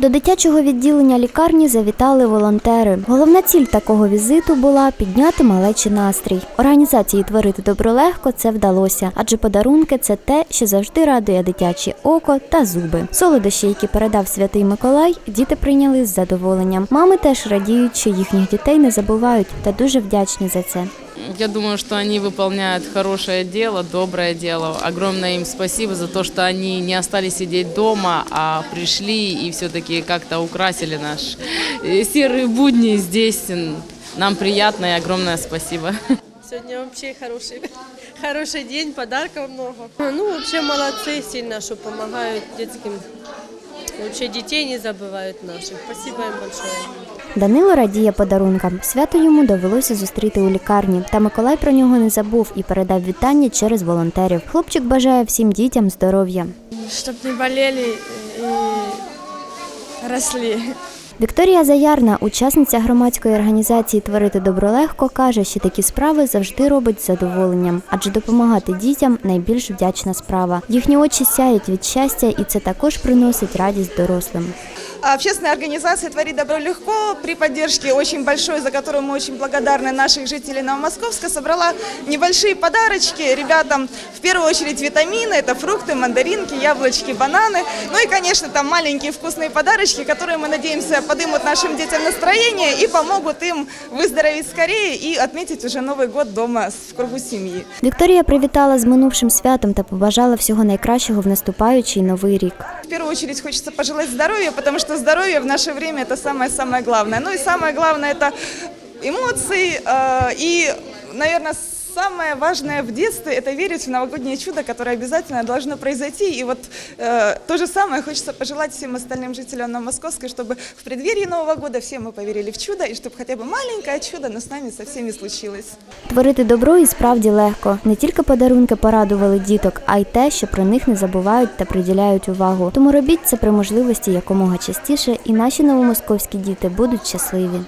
До дитячого відділення лікарні завітали волонтери. Головна ціль такого візиту була підняти малечий настрій. Організації творити добро легко це вдалося, адже подарунки це те, що завжди радує дитяче око та зуби. Солодощі, які передав святий Миколай, діти прийняли з задоволенням. Мами теж радіють, що їхніх дітей не забувають та дуже вдячні за це. Я думаю, что они выполняют хорошее дело, доброе дело. Огромное им спасибо за то, что они не остались сидеть дома, а пришли и все-таки как-то украсили наш э, серые будни здесь. Нам приятно и огромное спасибо. Сегодня вообще хороший, хороший день, подарков много. Ну, вообще молодцы сильно, что помогают детским. Вообще детей не забывают наших. Спасибо им большое. Данило радіє подарункам. Свято йому довелося зустріти у лікарні. Та Миколай про нього не забув і передав вітання через волонтерів. Хлопчик бажає всім дітям здоров'я. Чтоб не болели и росли. Вікторія Заярна, учасниця громадської організації Творити добро легко, каже, що такі справи завжди робить з задоволенням, адже допомагати дітям найбільш вдячна справа. Їхні очі сяють від щастя, і це також приносить радість дорослим. А Общественная организация «Творит добро легко» при поддержке очень большой, за которую мы очень благодарны наших жителей Новомосковска, собрала небольшие подарочки ребятам. В первую очередь витамины, это фрукты, мандаринки, яблочки, бананы. Ну и, конечно, там маленькие вкусные подарочки, которые, мы надеемся, подымут нашим детям настроение и помогут им выздороветь скорее и отметить уже Новый год дома в кругу семьи. Вікторія привітала з минувшим святом та побажала всього найкращого в наступаючий новий рік. В первую очередь хочется пожелать здоровья, потому что здоровье в наше время это самое-самое главное. Ну и самое главное это эмоции э, и, наверное, самое важное в детстве это верить в новогоднее чудо, которое обязательно должно произойти. И вот э, то же самое хочется пожелать всем остальным жителям Новомосковской, чтобы в преддверии Нового года все мы поверили в чудо, и чтобы хотя бы маленькое чудо, но с нами со всеми случилось. Творити добро і справді легко. Не тільки подарунки порадували діток, а й те, що про них не забувають та приділяють увагу. Тому робіть це при можливості якомога частіше, і наші новомосковські діти будуть щасливі.